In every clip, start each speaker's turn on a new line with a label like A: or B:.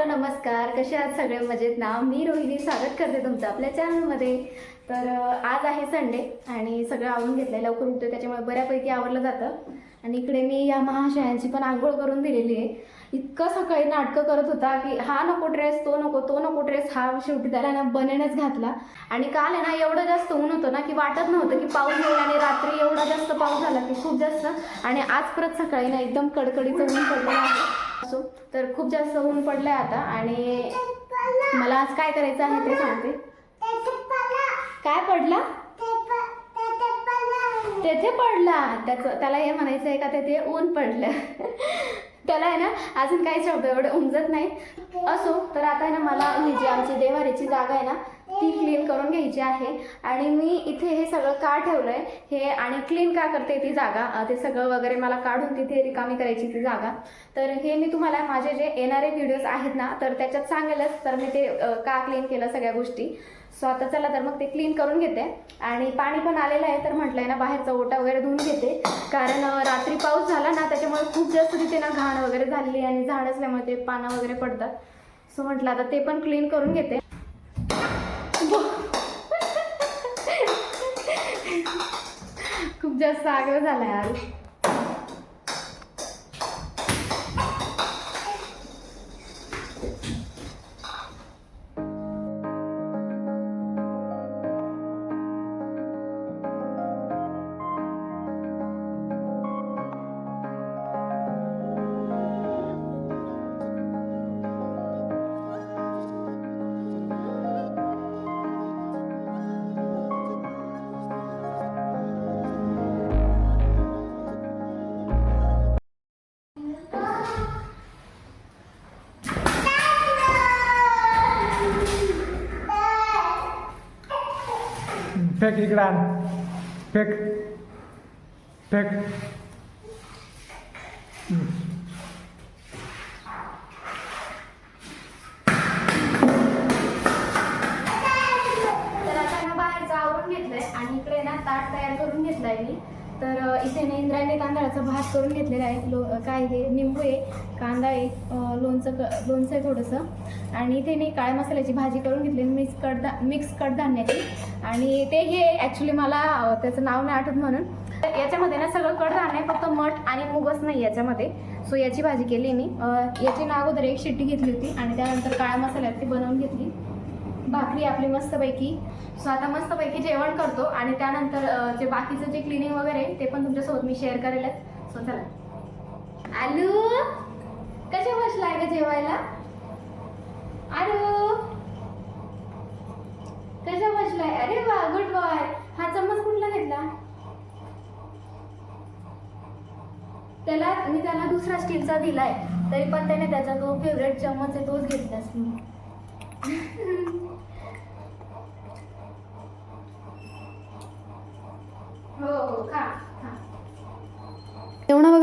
A: Hello नमस्कार. कसे आहात सगळे? मजेत ना? मी रोहिणी स्वागत करते तुमचं आपल्या चॅनलमध्ये तर आज आहे संडे आणि सगळं आवरून घेतलं आहे लवकर उठतो त्याच्यामुळे बऱ्यापैकी आवरलं जातं. आणि इकडे मी या महाशयांची पण आंघोळ करून दिलेली आहे. इतकं सकाळी नाटकं करत होता की हा नको ड्रेस तो नको तो नको ड्रेस हा शेवटी त्याला ना बनेनच घातला. आणि काल आहे ना एवढं जास्त ऊन होतं ना की वाटत नव्हतं की पाऊस येईल आणि रात्री एवढा जास्त पाऊस झाला की खूप जास्त. आणि आज परत सकाळी ना एकदम कडकडीचं ऊन पडलेलं आहे. असो. तर खूप जास्त ऊन पडलंय आता आणि मला आज काय करायचं आहे ते सांगते. काय पडला? तेथे पडला. त्याचं त्याला हे म्हणायचं आहे का तेथे ऊन पडलं. त्याला आहे ना अजून काही शब्द एवढे उमजत नाही असो तर आता आहे ना मला ही जी आमची देवारीची जागा आहे ना ती क्लीन करून घ्यायची आहे. आणि मी इथे हे सगळं का ठेवलं आहे हे आणि क्लीन का करते ती जागा ते सगळं वगैरे मला काढून तिथे रिकामी करायची ती जागा. तर हे मी तुम्हाला माझे जे येणारे व्हिडिओज आहेत ना तर त्याच्यात सांगेलच तर मी ते का क्लीन केलं सगळ्या गोष्टी. सो आता चला तर मग ते क्लीन करून घेते. आणि पाणी पण आलेलं आहे तर म्हटलंय ना बाहेरचा ओटा वगैरे धुवून घेते. कारण रात्री पाऊस झाला ना त्याच्यामुळे खूप जास्त तिथे ना घाण वगैरे झालेली आणि झाड असल्यामुळे ते पानं वगैरे पडतात. सो म्हटलं आता ते पण क्लीन करून घेते. खूप जास्त आग्रह झाला यार.
B: फेक इकडे आण फेक फेक
A: तर आता बाहेरचं आवरून घेतलंय आणि इकडे ना ताट तयार करून घेतलाय मी. तर इथे ना इंद्रायणी तांदळाचा भात करून घेतलेला आहे. लो काय हे? निंबू आहे कांदा आहे लोणचं क लोणचं आहे थोडंसं. आणि इथे मी काळ्या मसाल्याची भाजी करून घेतली मिक्स कडदा मिक्स कडधान्याची. आणि ते हे ॲक्च्युली मला त्याचं नाव नाही आठवत म्हणून. तर याच्यामध्ये ना सगळं कडधान्य आहे फक्त मठ आणि मुगच नाही याच्यामध्ये. सो याची भाजी केली मी. याची ना अगोदर एक शिट्टी घेतली होती आणि त्यानंतर काळ्या मसाल्यात ती बनवून घेतली. भाकरी आपली मस्तपैकी. सो आता मस्तपैकी जेवण करतो आणि त्यानंतर जे बाकीचं जे क्लिनिंग वगैरे आहे, ते पण तुमच्यासोबत मी शेअर करेल. सो चला. आलू कशा बसलाय का जेवायला? आलू कशा बसलाय? अरे वा गुड बॉय हा चम्मच कुठला घेतला? त्याला मी त्याला दुसरा स्टीलचा दिलाय. तरी पण त्याने त्याचा जो फेवरेट चम्मच आहे तोच घेतला मी. हो खा खा जेवणं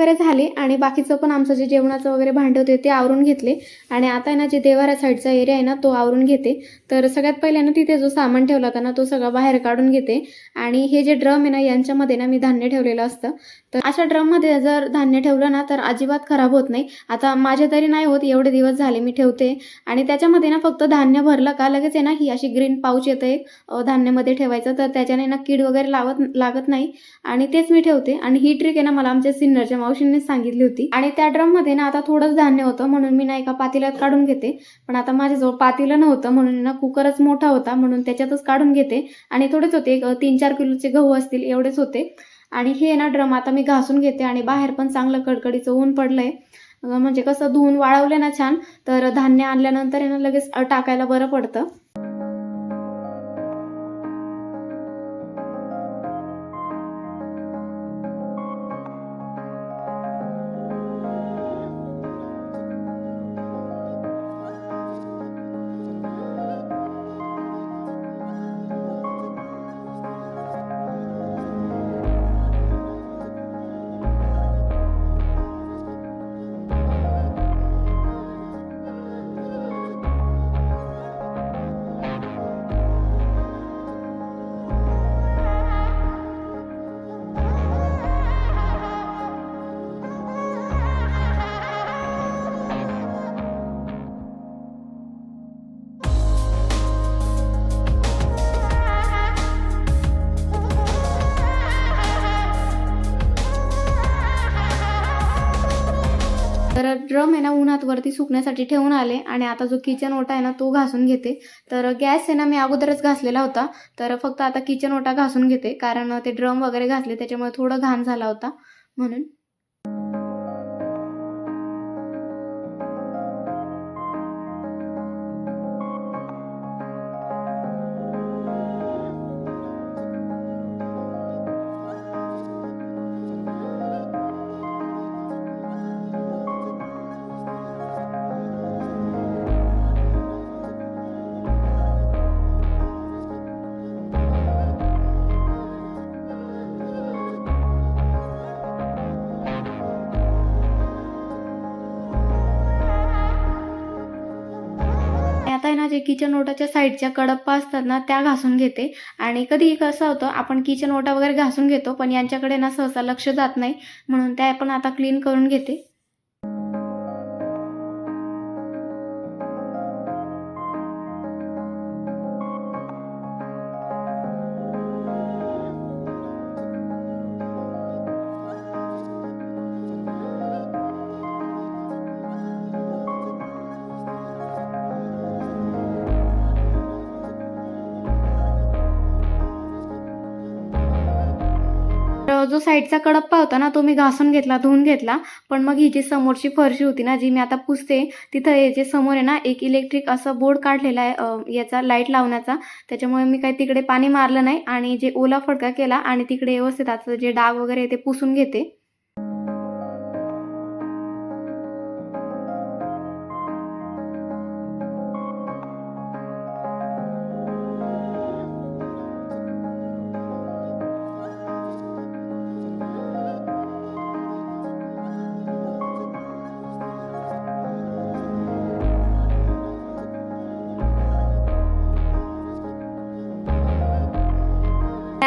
A: वगैरे झाले आणि बाकीचं पण आमचं जे जेवणाचं वगैरे भांडे होते ते आवरून घेतले. आणि आता आहे ना जे देवारा साईडचा एरिया आहे ना तो आवरून घेते. तर सगळ्यात पहिले ना तिथे जो सामान ठेवला होता ना तो सगळा बाहेर काढून घेते. आणि हे जे ड्रम आहे ना यांच्यामध्ये ना मी धान्य ठेवलेलं असतं. तर अशा ड्रममध्ये जर धान्य ठेवलं ना तर अजिबात खराब होत नाही. आता माझे तरी नाही होत एवढे दिवस झाले मी ठेवते. आणि त्याच्यामध्ये ना फक्त धान्य भरलं का लगेच आहे ना ही अशी ग्रीन पाऊच येतं एक धान्यामध्ये ठेवायचं. तर त्याच्याने ना कीड वगैरे लावत लागत नाही. आणि तेच मी ठेवते. आणि ही ट्रिक आहे ना मला आमच्या सिन्नरच्या मावशींनी सांगितली होती. आणि त्या ड्रममध्ये ना आता थोडंच धान्य होतं म्हणून मी ना एका पातेल्यात काढून घेते. पण आता माझ्याजवळ पातेलं नव्हतं म्हणून ना कुकरच मोठा होता म्हणून त्याच्यातच काढून घेते. आणि थोडेच होते तीन चार किलोचे गहू असतील एवढेच होते. आणि हे ना ड्रम आता मी घासून घेते आणि बाहेर पण चांगलं कडकडीचं ऊन पडलंय. म्हणजे कसं धुवून वाळवले ना छान तर धान्य आणल्यानंतर ना लगेच टाकायला बरं पडतं. ड्रम आहे ना उन्हात वरती सुकण्यासाठी ठेवून आले आणि आता जो किचन ओटा आहे ना तो घासून घेते. तर गॅस आहे ना मी अगोदरच घासलेला होता. तर फक्त आता किचन ओटा घासून घेते कारण ते ड्रम वगैरे घासले त्याच्यामुळे थोडं घाण झाला होता म्हणून. म्हणजे किचन ओटाच्या साईडच्या कडप्पा असतात ना त्या घासून घेते. आणि कधी कसं होतं आपण किचन ओटा वगैरे घासून घेतो पण यांच्याकडे ना सहसा लक्ष जात नाही. म्हणून त्या पण आता क्लीन करून घेते. जो साईडचा कडप्पा होता ना तो मी घासून घेतला धुवून घेतला. पण मग ही जी समोरची फरशी होती ना जी मी आता पुसते तिथं याचे समोर आहे ना एक इलेक्ट्रिक असं बोर्ड काढलेला आहे याचा लाइट लावण्याचा. त्याच्यामुळे मी काही तिकडे पाणी मारलं नाही आणि जे ओला फडका केला आणि तिकडे व्यवस्थित आता जे डाग वगैरे आहे ते पुसून घेते.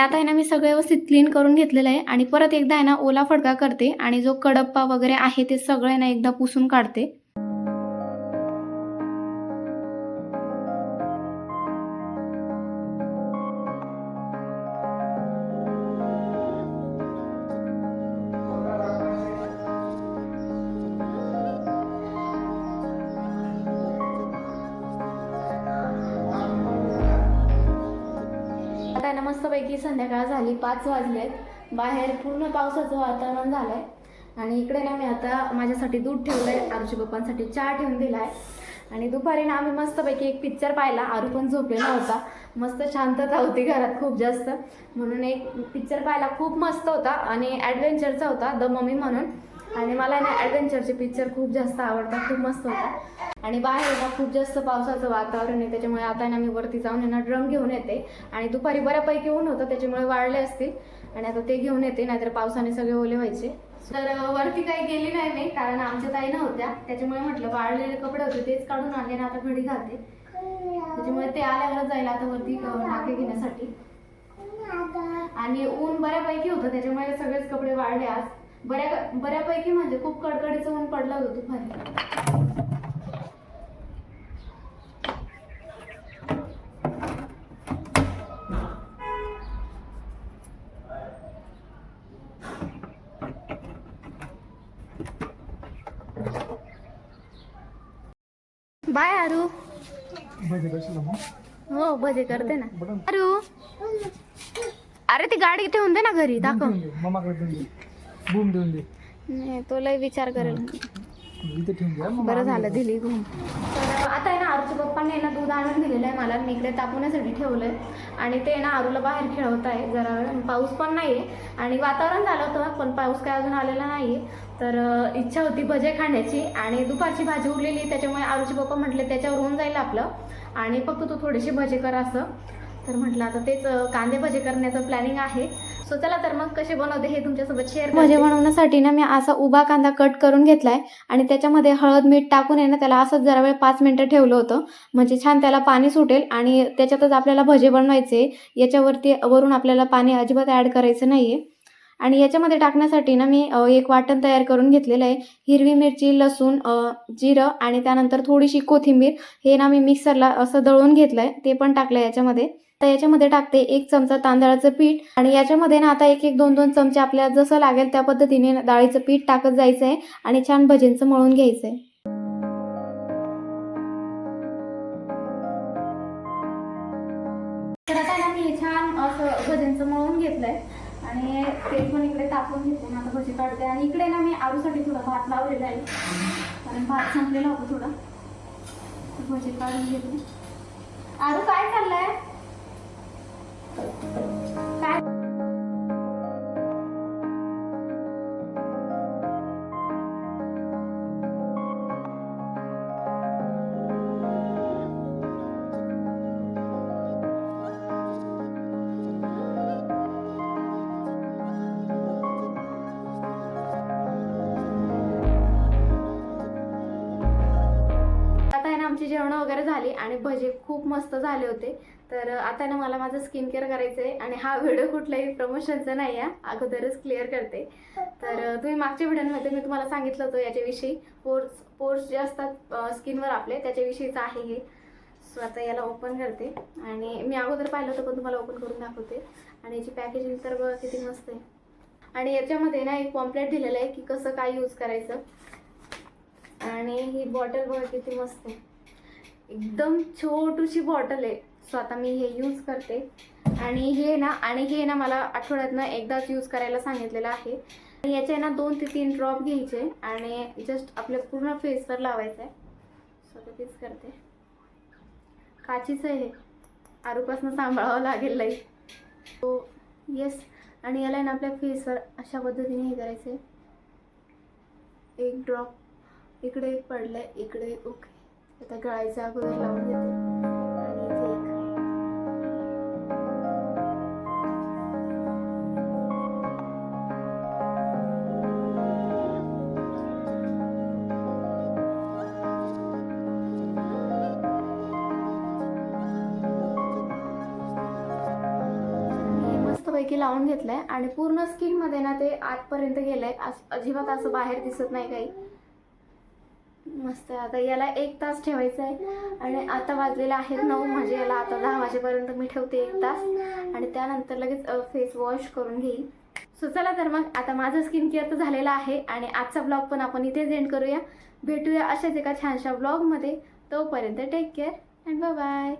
A: आता आहे ना मी सगळं व्यवस्थित क्लीन करून घेतलेलं आहे. आणि परत एकदा आहे ना ओला फडका करते आणि जो कडप्पा वगैरे आहे ते सगळं ना एकदा पुसून काढते. संध्याकाळ झाली पाच वाजलेत. बाहेर पूर्ण पावसाचं वातावरण झालंय. आणि इकडे ना मी आता माझ्यासाठी दूध ठेवलं आहे आरुची पप्पांसाठी चहा ठेवून दिला आहे आणि दुपारी ना आम्ही मस्तपैकी एक पिक्चर पाहिला. आरू पण झोपलेला होता. मस्त शांतता होती घरात खूप जास्त. म्हणून एक पिक्चर पाहिला खूप मस्त होता आणि ॲडव्हेंचरचा होता द मम्मी म्हणून. आणि मला ना ॲडव्हेंचरचे पिक्चर खूप जास्त आवडतात खूप मस्त होता आणि बाहेर ना खूप जास्त पावसाचं वातावरण आहे त्याच्यामुळे आता ना मी वरती जाऊन यांना ना ड्रम घेऊन येते. आणि दुपारी बऱ्यापैकी ऊन होतं त्याच्यामुळे वाळले असतील. आणि आता ते घेऊन येते नाहीतर पावसाने सगळे ओले व्हायचे. तर वरती काही गेली नाही मी कारण आमच्या ताई नव्हत्या. त्याच्यामुळे म्हटलं वाळलेले कपडे होते तेच काढून आणले ना आता घडी घालते. त्याच्यामुळे ते आल्यावर जाईल आता वरती टाके घेण्यासाठी. आणि ऊन बऱ्यापैकी होतं त्याच्यामुळे सगळेच कपडे वाळले आज. बऱ्या बऱ्यापैकी म्हणजे खूप कडकडीचं ऊन पडलं होतं दुपारी. बाय आरू. हो भजे करते ना. आरू. अरे ती गाडी ठेवून दे ना घरी दाखव.
B: बूम देऊन दे.
A: नाही तो लय विचार करेल.
B: इथे ठेवून दे मग
A: बरं झालं. दिली घुम. तर आता आहे ना आरूच्या पप्पांनी ना दूध आणून दिलेलं आहे मला. मी इकडे तापवण्यासाठी ठेवलंय. आणि ते ना आरूला बाहेर खेळवत आहे. जरा वेळ पाऊस पण नाही आहे आणि वातावरण झालं होतं पण पाऊस काय अजून आलेला नाही आहे तर इच्छा होती भजे खाण्याची. आणि दुपारची भाजी उरलेली त्याच्यामुळे आरूचे पप्पा म्हटले त्याच्यावर होऊन जाईल आपलं. आणि फक्त तू थोडेसे भजे कर असं. तर म्हटलं आता तेच कांदे भजे करण्याचं प्लॅनिंग आहे. सो चला तर मग कसे बनवते हे तुमच्यासोबत शेअर भजे बनवण्यासाठी ना मी असा उभा कांदा कट करून घेतलाय आणि त्याच्यामध्ये हळद मीठ टाकून आहे ना त्याला असंच जरा वेळ पाच मिनटं ठेवलं होतं. म्हणजे छान त्याला पाणी सुटेल आणि त्याच्यातच आपल्याला भजे बनवायचे. याच्यावरती वरून आपल्याला पाणी अजिबात ॲड करायचं नाही आहे आणि याच्यामध्ये टाकण्यासाठी ना मी एक वाटण तयार करून घेतलेलं आहे. हिरवी मिरची लसूण जिरं आणि त्यानंतर थोडीशी कोथिंबीर हे ना मी मिक्सरला असं दळून घेतलं आहे ते पण टाकलं आहे याच्यामध्ये. तर याच्यामध्ये टाकते एक चमचा तांदळाचं पीठ आणि याच्यामध्ये ना आता एक एक दोन दोन चमचे आपल्याला जसं लागेल त्या पद्धतीने डाळीचं पीठ टाकत जायचं आहे आणि छान भजींचं मळून घ्यायचं आहे तर आता ना मी छान असं भजींचं मळून घेतलंय आणि ते पण इकडे तापवून घेतले आता भजी काढते आणि इकडे ना मी आळूसाठी थोडा भात लावलेला आहे. कारण भात संपलेला होता थोडा. भजी काढून घेतली आरू काय चाललंय? काय जेवणं वगैरे झाली आणि भजे खूप मस्त झाले होते. तर आता ना मला माझं स्किन केअर करायचं आहे आणि हा व्हिडिओ कुठलाही प्रमोशनचा नाही आहे. अगोदरच क्लिअर करते. तर तुम्ही मागच्या व्हिडिओमध्ये मी तुम्हाला सांगितलं होतं याच्याविषयी. पोर्स पोर्स जे असतात स्किनवर आपले त्याच्याविषयीचं आहे हे. सो आता याला ओपन करते. आणि मी अगोदर पाहिलं होतं पण तुम्हाला ओपन करून दाखवते. आणि याची पॅकेजिंग तर बघा किती मस्त आहे. आणि याच्यामध्ये ना एक पॉम्पलेट दिलेलं आहे की कसं काय यूज करायचं. आणि ही बॉटल बघा किती मस्त आहे. एकदम छोटूशी बॉटल आहे. सो आता मी हे यूज करते. आणि हे ना आणि हे ना मला आठवड्यातनं एकदाच यूज करायला सांगितलेलं आहे. आणि याचे ना दोन ते तीन ड्रॉप घ्यायचे. आणि जस्ट आपल्या पूर्ण फेसवर लावायचं आहे सो आता तेच करते. काचीचं आहे हे. आरूपासनं सांभाळावं लागेल लई. सो येस आणि याला ना आपल्या फेसवर अशा पद्धतीने हे करायचं आहे एक ड्रॉप इकडे एक पडलं इकडे ओके आता गळायचा अगोदर लावून घेते. आणि इथे एक मी मस्तपैकी लावून घेतलंय. आणि पूर्ण स्किनमध्ये ना ते आतपर्यंत गेलंय. अस- अजिबात असं बाहेर दिसत नाही काही. मस्त आहे. आता याला एक तास ठेवायचं आहे. आणि आता वाजलेला आहे नऊ. म्हणजे याला आता दहा वाजेपर्यंत मी ठेवते एक तास. आणि त्यानंतर लगेच फेस वॉश करून घेईल. सो चला तर मग आता माझं स्किन केअर तर झालेलं आहे. आणि आजचा ब्लॉग पण आपण इथेच एंड करूया. भेटूया अशाच एका छानशा ब्लॉगमध्ये तोपर्यंत टेक केअर अँड बाय